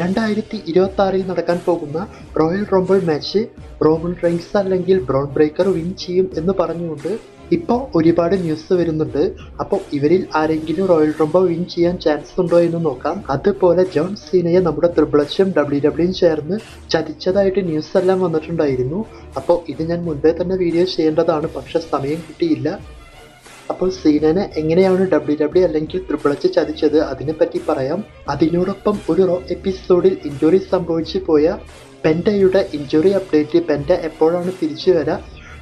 രണ്ടായിരത്തി ഇരുപത്തി ആറിൽ നടക്കാൻ പോകുന്ന Royal Rumble match Roman Reigns അല്ലെങ്കിൽ ബ്രോൺ ബ്രേക്കർ വിൻ ചെയ്യും എന്ന് പറഞ്ഞുകൊണ്ട് ഇപ്പോൾ ഒരുപാട് ന്യൂസ് വരുന്നുണ്ട്. അപ്പോൾ ഇവരിൽ ആരെങ്കിലും റോയൽ റോംബോ വിൻ ചെയ്യാൻ ചാൻസ് ഉണ്ടോ എന്ന് നോക്കാം. അതുപോലെ ജോൺ സീനയെ നമ്മുടെ ത്രിബിളച്ചും ഡബ്ല്യു ഡബ്ല്യു ചേർന്ന് ചതിച്ചതായിട്ട് ന്യൂസ് എല്ലാം വന്നിട്ടുണ്ടായിരുന്നു. അപ്പോൾ ഇത് ഞാൻ മുൻപേ തന്നെ വീഡിയോ ചെയ്യേണ്ടതാണ്. പക്ഷെ സമയം കിട്ടിയില്ല. അപ്പോൾ സീനനെ എങ്ങനെയാണ് ഡബ്ല്യു ഡബ്ല്യു അല്ലെങ്കിൽ ട്രിപ്പിൾ എച്ച് ചതിച്ചത്? അതിനെപ്പറ്റി പറയാം. അതിനോടൊപ്പം ഒരു റോ എപ്പിസോഡിൽ ഇഞ്ചുറി സംഭവിച്ചു പോയ പെൻഡയുടെ ഇഞ്ചുറി അപ്ഡേറ്റ് പെൻഡ എപ്പോഴാണ് തിരിച്ചു വരാം?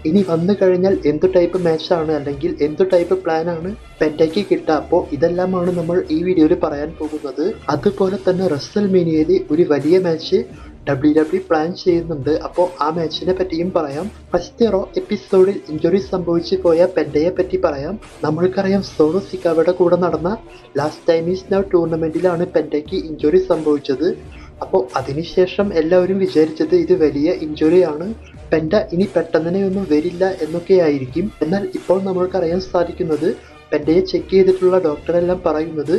ഇനി വന്നു കഴിഞ്ഞാൽ എന്ത് ടൈപ്പ് മാച്ചാണ് അല്ലെങ്കിൽ എന്ത് ടൈപ്പ് പ്ലാനാണ് പെൻഡയ്ക്ക് കിട്ടുക? അപ്പോൾ ഇതെല്ലാമാണ് നമ്മൾ ഈ വീഡിയോയിൽ പറയാൻ പോകുന്നത്. അതുപോലെ തന്നെ റസൽ മീനിയയിൽ ഒരു വലിയ മാച്ച് ഡബ്ല്യു ഡബ്ല്യു പ്ലാൻ ചെയ്യുന്നുണ്ട്. അപ്പോൾ ആ മാച്ചിനെ പറ്റിയും പറയാം. ഫസ്റ്റ് റോ എപ്പിസോഡിൽ ഇഞ്ചുറി സംഭവിച്ചു പോയ പെൻഡയെ പറ്റി പറയാം. നമ്മൾക്കറിയാം സോണു സിക്കാവയുടെ കൂടെ നടന്ന ലാസ്റ്റ് ടൈം ഈസ് നൗ ടൂർണമെന്റിലാണ് പെൻഡയ്ക്ക് ഇഞ്ചുറി സംഭവിച്ചത്. അപ്പോൾ അതിനുശേഷം എല്ലാവരും വിചാരിച്ചത് ഇത് വലിയ ഇഞ്ചുറി ആണ് പെൻഡ ഇനി പെട്ടെന്നിനെ ഒന്നും വരില്ല എന്നൊക്കെയായിരിക്കും. എന്നാൽ ഇപ്പോൾ നമ്മൾക്കറിയാൻ സാധിക്കുന്നത് പെൻഡയെ ചെക്ക് ചെയ്തിട്ടുള്ള ഡോക്ടറെല്ലാം പറയുന്നത്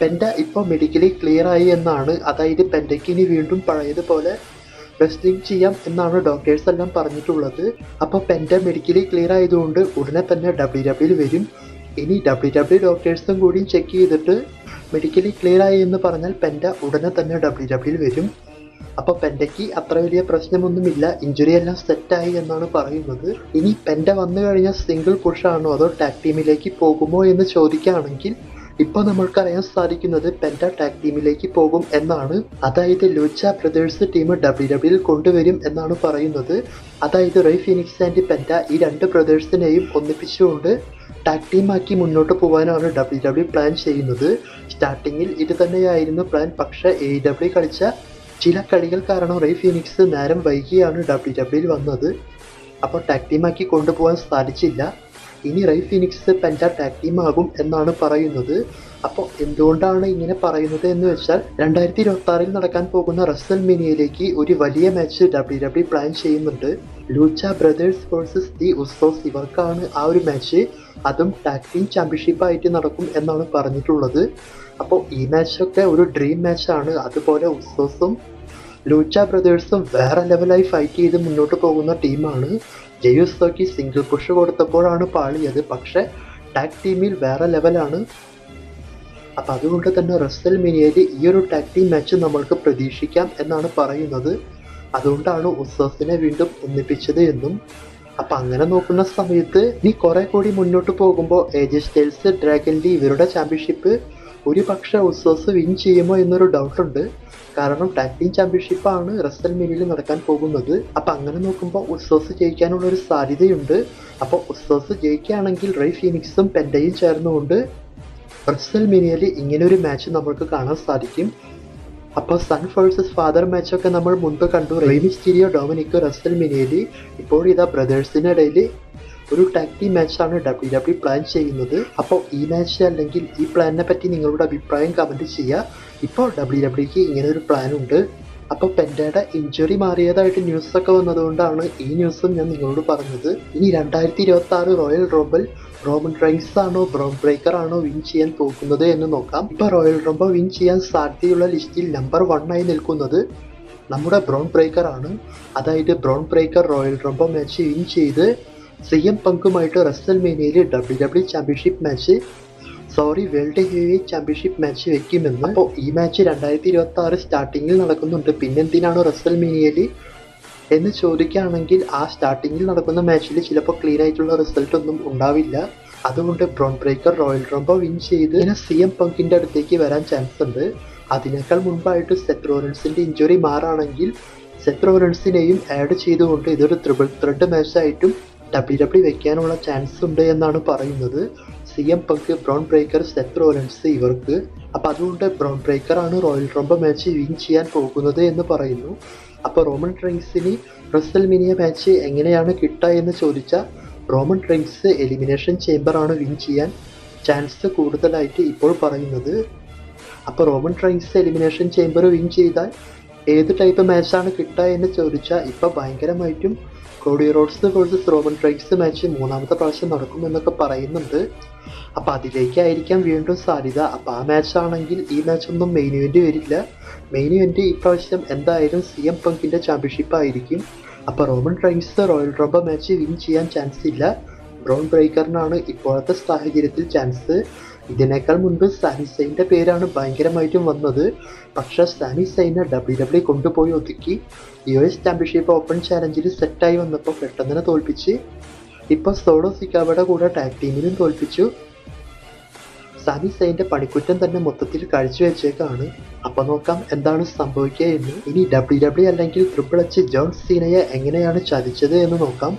പെൻഡ ഇപ്പോൾ മെഡിക്കലി ക്ലിയർ ആയി എന്നാണ്. അതായത് പെൻഡയ്ക്ക് ഇനി വീണ്ടും പഴയതുപോലെ റെസ്റ്റിംഗ് ചെയ്യാം എന്നാണ് ഡോക്ടേഴ്സ് എല്ലാം പറഞ്ഞിട്ടുള്ളത്. അപ്പോൾ പെൻഡ മെഡിക്കലി ക്ലിയർ ആയതുകൊണ്ട് ഉടനെ തന്നെ ഡബ്ല്യു ഡബ്ല്യു വരും. ഇനി ഡബ്ല്യു ഡബ്ല്യു ഡോക്ടേഴ്സും കൂടി ചെക്ക് ചെയ്തിട്ട് മെഡിക്കലി ക്ലിയർ ആയി എന്ന് പറഞ്ഞാൽ പെൻഡ ഉടനെ തന്നെ ഡബ്ല്യു ഡബ്ല്യു വരും. അപ്പോൾ പെൻഡയ്ക്ക് അത്ര വലിയ പ്രശ്നമൊന്നുമില്ല. ഇഞ്ചുറി എല്ലാം സെറ്റായി എന്നാണ് പറയുന്നത്. ഇനി പെൻഡ വന്നു കഴിഞ്ഞാൽ സിംഗിൾ പുഷാണോ അതോ ടാക് ടീമിലേക്ക് പോകുമോ എന്ന് ചോദിക്കുകയാണെങ്കിൽ ഇപ്പോൾ നമ്മൾക്കറിയാൻ സാധിക്കുന്നത് പെൻഡ ടാഗ് ടീമിലേക്ക് പോകും എന്നാണ്. അതായത് ലൂച്ച ബ്രദേഴ്സ് ടീം ഡബ്ല്യു ഡബ്ല്യൂയിൽ കൊണ്ടുവരും എന്നാണ് പറയുന്നത്. അതായത് റൈ ഫിനിക്സ് ആൻഡ് പെൻഡ ഈ രണ്ട് ബ്രദേഴ്സിനെയും ഒന്നിപ്പിച്ചുകൊണ്ട് ടാഗ് ടീമാക്കി മുന്നോട്ട് പോകാനാണ് ഡബ്ല്യു ഡബ്ല്യു പ്ലാൻ ചെയ്യുന്നത്. സ്റ്റാർട്ടിങ്ങിൽ ഇത് തന്നെയായിരുന്നു പ്ലാൻ പക്ഷേ എ ഡബ്ല്യു കളിച്ച ചില കളികൾ കാരണം റൈ ഫിനിക്സ് നേരം വൈകിയാണ് ഡബ്ല്യു ഡബ്ല്യൂയിൽ വന്നത്. അപ്പോൾ ടാഗ് ടീമാക്കി കൊണ്ടുപോകാൻ സാധിച്ചില്ല. ഇനി Rey Fenix Penta tag team ആകും എന്നാണ് പറയുന്നത്. അപ്പോൾ എന്തുകൊണ്ടാണ് ഇങ്ങനെ പറയുന്നത് എന്ന് വെച്ചാൽ രണ്ടായിരത്തി ഇരുപത്തി ആറിൽ നടക്കാൻ പോകുന്ന റസൽ മിനിയയിലേക്ക് ഒരു വലിയ മാച്ച് ഡബ്ല്യു ഡബ്ല്യു പ്ലാൻ ചെയ്യുന്നുണ്ട്. Lucha Brothers versus the Usos ഇവർക്കാണ് ആ ഒരു മാച്ച് അതും ടാക് ടീം ചാമ്പ്യൻഷിപ്പ് ആയിട്ട് നടക്കും എന്നാണ് പറഞ്ഞിട്ടുള്ളത്. അപ്പോൾ ഈ മാച്ചൊക്കെ ഒരു ഡ്രീം മാച്ചാണ് അതുപോലെ ഉസോസും ലൂച്ച ബ്രദേഴ്സും വേറെ ലെവലായി ഫൈറ്റ് ചെയ്ത് മുന്നോട്ട് പോകുന്ന ടീമാണ് ജയുസോക്ക് സിംഗിൾ പുഷ് കൊടുത്തപ്പോഴാണ് പാളിയത്. പക്ഷെ ടാഗ് ടീമിൽ വേറെ ലെവലാണ് അപ്പം അതുകൊണ്ട് തന്നെ റസൽ മിനിയയിൽ ഈ ഒരു ടാഗ് ടീം മാച്ച് നമ്മൾക്ക് പ്രതീക്ഷിക്കാം എന്നാണ് പറയുന്നത്. അതുകൊണ്ടാണ് ഉസോസിനെ വീണ്ടും ഒന്നിപ്പിച്ചത് എന്നും. അപ്പം അങ്ങനെ നോക്കുന്ന സമയത്ത് നീ കുറെ കൂടി മുന്നോട്ട് പോകുമ്പോൾ ഏജ് സ്റ്റൈൽസ് ഡ്രാഗൻ ഡി ഇവരുടെ ചാമ്പ്യൻഷിപ്പ് ഒരു പക്ഷേ ഉസോസ് വിൻ ചെയ്യുമോ എന്നൊരു ഡൗട്ടുണ്ട് കാരണം ടാക് ടീം ചാമ്പ്യൻഷിപ്പ് ആണ് റസൽ മിനിയിൽ നടക്കാൻ പോകുന്നത്. അപ്പൊ അങ്ങനെ നോക്കുമ്പോൾ ഉസോസ് ജയിക്കാനുള്ള ഒരു സാധ്യതയുണ്ട്. അപ്പോൾ ഉസോസ് ജയിക്കുകയാണെങ്കിൽ റൈ ഫീനിക്സും പെൻഡയും ചേർന്നുകൊണ്ട് റസൽ മിനിയിൽ ഇങ്ങനെ ഒരു മാച്ച് നമ്മൾക്ക് കാണാൻ സാധിക്കും. അപ്പോൾ സൺ വേഴ്സസ് ഫാദർ മാച്ചൊക്കെ നമ്മൾ മുൻപ് കണ്ടു. റെയ്മിസ്റ്റീരിയോ ഡൊമിനിക്കോ റസൽ മിനിയലി ഇപ്പോൾ ഇതാ ബ്രദേഴ്സിന്റെ ഇടയിൽ ഒരു ടാക് ടീം മാച്ചാണ് ഡബ്ല്യു ഡബ്ല്യു പ്ലാൻ ചെയ്യുന്നത്. അപ്പോൾ ഈ മാച്ച് അല്ലെങ്കിൽ ഈ പ്ലാനിനെ പറ്റി നിങ്ങളുടെ അഭിപ്രായം കമന്റ് ചെയ്യുക. ഇപ്പോൾ ഡബ്ല്യു ഡബ്ല്യുക്ക് ഇങ്ങനെ ഒരു പ്ലാൻ ഉണ്ട്. അപ്പോൾ പെൻഡയുടെ ഇഞ്ചുറി മാറിയതായിട്ട് ന്യൂസൊക്കെ വന്നതുകൊണ്ടാണ് ഈ ന്യൂസും ഞാൻ നിങ്ങളോട് പറഞ്ഞത്. ഇനി രണ്ടായിരത്തി ഇരുപത്തി ആറ് റോയൽ റോബൽ റോമൻ റൈൻസ് ആണോ ബ്രോം ബ്രേക്കർ ആണോ വിൻ ചെയ്യാൻ പോകുന്നത് എന്ന് നോക്കാം. ഇപ്പോൾ റോയൽ റോബ വിൻ ചെയ്യാൻ സാധ്യതയുള്ള ലിസ്റ്റിൽ നമ്പർ വൺ ആയി നിൽക്കുന്നത് നമ്മുടെ ബ്രോൺ ബ്രേക്കർ ആണ്. അതായത് Bron Breakker Royal Rumble match win ചെയ്ത് സി എം പങ്കുമായിട്ട് റസൽ മേനയിലെ W W championship match sorry world heavy championship match വെക്കുമെന്ന്. അപ്പോൾ ഈ മാച്ച് രണ്ടായിരത്തി ഇരുപത്തി ആറ് സ്റ്റാർട്ടിങ്ങിൽ നടക്കുന്നുണ്ട്. പിന്നെന്തിനാണ് റസൽ മേനിയയിൽ എന്ന് ചോദിക്കുകയാണെങ്കിൽ ആ സ്റ്റാർട്ടിങ്ങിൽ നടക്കുന്ന മാച്ചിൽ ചിലപ്പോൾ ക്ലീൻ ആയിട്ടുള്ള റിസൾട്ട് ഒന്നും ഉണ്ടാവില്ല. അതുകൊണ്ട് Bron Breakker Royal Rumble win ചെയ്ത് ഇങ്ങനെ സി എം പങ്കിന്റെ അടുത്തേക്ക് വരാൻ ചാൻസ് ഉണ്ട്. അതിനേക്കാൾ മുൻപായിട്ട് സെറ്റ് റോറൻസിന്റെ ഇഞ്ചുറി മാറാണെങ്കിൽ സെറ്റ് റോറൻസിനെയും ആഡ് ചെയ്തുകൊണ്ട് ഇതൊരു ത്രിബിൾ ത്രെഡ് മാച്ചായിട്ടും ഡബ്ല്യു ഡബ്ല്യു വെക്കാനുള്ള ചാൻസ് ഉണ്ട് എന്നാണ് പറയുന്നത്. C M Punk Bron Breakker Seth Rollins ഇവർക്ക്. അപ്പം അതുകൊണ്ട് ബ്രൗൺ ബ്രേക്കർ ആണ് റോയൽ റോംബ മാച്ച് വിൻ ചെയ്യാൻ പോകുന്നത് എന്ന് പറയുന്നു. അപ്പോൾ റോമൻ ട്രെയിൻസിന് റസൽ മിനിയ മാച്ച് എങ്ങനെയാണ് കിട്ടുക എന്ന് ചോദിച്ചാൽ റോമൻ ട്രെയിൻസ് എലിമിനേഷൻ ചേംബറാണ് വിൻ ചെയ്യാൻ ചാൻസ് കൂടുതലായിട്ട് ഇപ്പോൾ പറയുന്നത്. അപ്പോൾ Roman Reigns Elimination Chamber win ചെയ്താൽ ഏത് ടൈപ്പ് മാച്ചാണ് കിട്ടുക എന്ന് ചോദിച്ചാൽ ഇപ്പം ഭയങ്കരമായിട്ടും Cody Rhodes versus Roman Reigns match മൂന്നാമത്തെ പ്രാവശ്യം നടക്കും എന്നൊക്കെ പറയുന്നുണ്ട്. അപ്പം അതിലേക്കായിരിക്കാം വീണ്ടും സാധ്യത. അപ്പം ആ മാച്ചാണെങ്കിൽ ഈ മാച്ചൊന്നും മെയിൻ ഇവന്റ് വരില്ല. മെയിൻ ഇവന്റ് ഈ പ്രാവശ്യം എന്തായാലും സി എം പങ്കിന്റെ ചാമ്പ്യൻഷിപ്പ് ആയിരിക്കും. അപ്പം Roman Reigns Royal Rumble match win ചെയ്യാൻ ചാൻസ് ഇല്ല. ബ്രൗൺ ബ്രേക്കറിനാണ് ഇപ്പോഴത്തെ സാഹചര്യത്തിൽ ചാൻസ് ഇതിനേക്കാൾ മുൻപ് സാനി സൈന്റെ പേരാണ് ഭയങ്കരമായിട്ടും വന്നത്. പക്ഷെ സാനി സൈനെ ഡബ്ല്യു ഡബ്ല്യു കൊണ്ടുപോയി ഒതുക്കി യു എസ് ചാമ്പ്യൻഷിപ്പ് ഓപ്പൺ ചാലഞ്ചിൽ സെറ്റായി വന്നപ്പോൾ പെട്ടെന്ന് തന്നെ തോൽപ്പിച്ച്. ഇപ്പോൾ സോളോ സിക്കാവയുടെ കൂടെ ടാഗ് ടീമിനും തോൽപ്പിച്ചു. സാനി സൈന്റെ പണിക്കുറ്റം തന്നെ മൊത്തത്തിൽ കാഴ്ചവെച്ചേക്കാണ് അപ്പോൾ നോക്കാം എന്താണ് സംഭവിക്കുക എന്ന്. ഇനി ഡബ്ല്യു ഡബ്ല്യു അല്ലെങ്കിൽ ട്രിപ്പിൾ എച്ച് ജോൺ സീനയെ എങ്ങനെയാണ് ചതിച്ചത് എന്ന് നോക്കാം.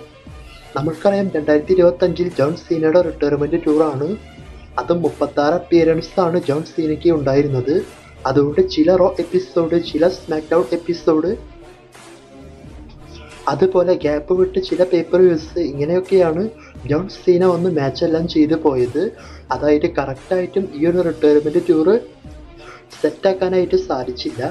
നമുക്കറിയാം രണ്ടായിരത്തി ഇരുപത്തഞ്ചിൽ ജോൺ സീനയുടെ റിട്ടയർമെന്റ് ടൂറാണ് അത് മുപ്പത്തി ആറ് അപ്പിയറൻസ് ആണ് ജോൺ സീനയ്ക്ക് ഉണ്ടായിരുന്നത്. അതുകൊണ്ട് ചില റോ എപ്പിസോഡ് ചില സ്മാക്ക് ഡൗൺ എപ്പിസോഡ് അതുപോലെ ഗ്യാപ്പ് വിട്ട് ചില പേപ്പർ വ്യൂസ് ഇങ്ങനെയൊക്കെയാണ് ജോൺ സീന വന്ന് മാച്ച് എല്ലാം ചെയ്തു പോയത്. അതായത് കറക്റ്റായിട്ടും ഈ ഒരു റിട്ടയർമെന്റ് ടൂറ് സെറ്റാക്കാനായിട്ട് സാധിച്ചില്ല.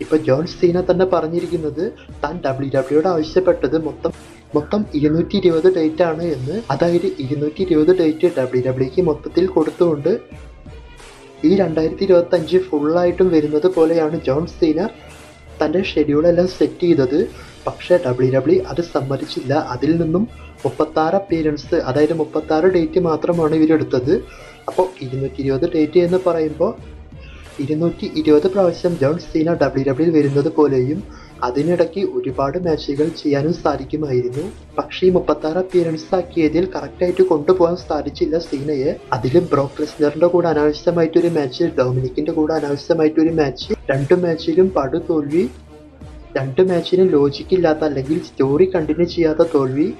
ഇപ്പോൾ ജോൺ സീന തന്നെ പറഞ്ഞിരിക്കുന്നത് താൻ ഡബ്ല്യു ഡബ്ല്യുയോട് ആവശ്യപ്പെട്ടത് മൊത്തം മൊത്തം ഇരുന്നൂറ്റി ഇരുപത് ഡേറ്റ് ആണ് എന്ന്. അതായത് ഇരുന്നൂറ്റി ഇരുപത് ഡേറ്റ് ഡബ്ല്യു ഡബ്ല്യുക്ക് മൊത്തത്തിൽ കൊടുത്തുകൊണ്ട് ഈ രണ്ടായിരത്തി ഇരുപത്തി അഞ്ച് ഫുള്ളായിട്ടും വരുന്നത് പോലെയാണ് ജോൺ സീന തന്റെ ഷെഡ്യൂളെല്ലാം സെറ്റ് ചെയ്തത്. പക്ഷേ ഡബ്ല്യു ഡബ്ല്യു അത് സമ്മതിച്ചില്ല. അതിൽ നിന്നും മുപ്പത്താറ് അപ്പിയറൻസ് അതായത് മുപ്പത്താറ് ഡേറ്റ് മാത്രമാണ് ഇവരെടുത്തത്. അപ്പോൾ ഇരുന്നൂറ്റി ഇരുപത് ഡേറ്റ് എന്ന് പറയുമ്പോൾ ഇരുന്നൂറ്റി ഇരുപത് പ്രാവശ്യം ജോൺ സീന ഡബ്ല്യു ഡബ്ല്യു വരുന്നത് പോലെയും അതിനിടയ്ക്ക് ഒരുപാട് മാച്ചുകൾ ചെയ്യാനും സാധിക്കുമായിരുന്നു. പക്ഷേ മുപ്പത്താറ് അപ്പിയറൻസ് ആക്കിയതിൽ കറക്റ്റായിട്ട് കൊണ്ടുപോകാൻ സാധിച്ചില്ല സീനയെ. അതിലും ബ്രോക്ക് കൂടെ അനാവശ്യമായിട്ടൊരു മാച്ച് ഡൊമിനിക്കിന്റെ കൂടെ അനാവശ്യമായിട്ടൊരു മാച്ച് രണ്ട് മാച്ചിലും പടു തോൽവി രണ്ട് മാച്ചിനും ലോജിക്കില്ലാത്ത അല്ലെങ്കിൽ സ്റ്റോറി കണ്ടിന്യൂ ചെയ്യാത്ത തോൽവി.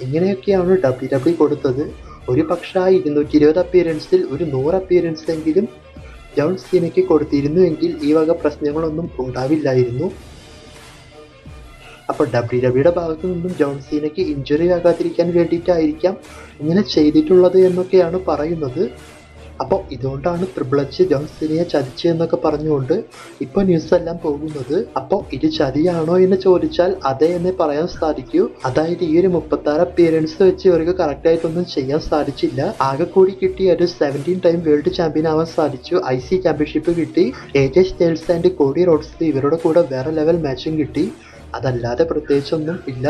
ഇങ്ങനെയൊക്കെയാണ് ഡബ്ല്യു ഡബ്ല്യു കൊടുത്തത്. ഒരു പക്ഷേ ആ ഇരുന്നൂറ്റി ഇരുപത് അപ്പിയറൻസിൽ ഒരു നൂറ് അപ്പിയറൻസ് എങ്കിലും ജോൺ സീനയ്ക്ക് കൊടുത്തിരുന്നുവെങ്കിൽ ഈ വക പ്രശ്നങ്ങളൊന്നും ഉണ്ടാവില്ലായിരുന്നു. അപ്പോൾ ഡബ്ല്യു ഡബ്ല്യുടെ ഭാഗത്തു നിന്നും ജോൺ സീനയ്ക്ക് ഇഞ്ചുറി ആകാതിരിക്കാൻ വേണ്ടിയിട്ടായിരിക്കാം ഇങ്ങനെ ചെയ്തിട്ടുള്ളത് എന്നൊക്കെയാണ് പറയുന്നത്. അപ്പോൾ ഇതുകൊണ്ടാണ് ട്രിപ്പിൾ എച്ച് ജോൺ സീനയെ ചതിച്ചു എന്നൊക്കെ പറഞ്ഞുകൊണ്ട് ഇപ്പോൾ ന്യൂസ് എല്ലാം പോകുന്നത്. അപ്പോൾ ഇത് ചതിയാണോ എന്ന് ചോദിച്ചാൽ അതെ എന്ന് പറയാൻ സാധിക്കൂ. അതായത് ഈ ഒരു മുപ്പത്താറ് അപ്പിയറൻസ് വെച്ച് ഇവർക്ക് കറക്റ്റ് ആയിട്ടൊന്നും ചെയ്യാൻ സാധിച്ചില്ല. ആകെ കൂടി കിട്ടി ഒരു സെവന്റീൻ ടൈം വേൾഡ് ചാമ്പ്യൻ ആവാൻ സാധിച്ചു. ഐ സി ചാമ്പ്യൻഷിപ്പ് കിട്ടി. A J Styles and Cody Rhodes ഇവരുടെ കൂടെ വേറെ ലെവൽ മാച്ചും കിട്ടി. അതല്ലാതെ പ്രത്യേകിച്ചൊന്നും ഇല്ല.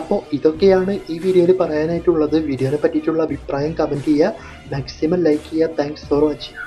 അപ്പോൾ ഇതൊക്കെയാണ് ഈ വീഡിയോയിൽ പറയാനായിട്ടുള്ളത്. വീഡിയോനെ പറ്റിയിട്ടുള്ള അഭിപ്രായം കമന്റ് ചെയ്യുക. മാക്സിമം ലൈക്ക് ചെയ്യുക. Thanks for watching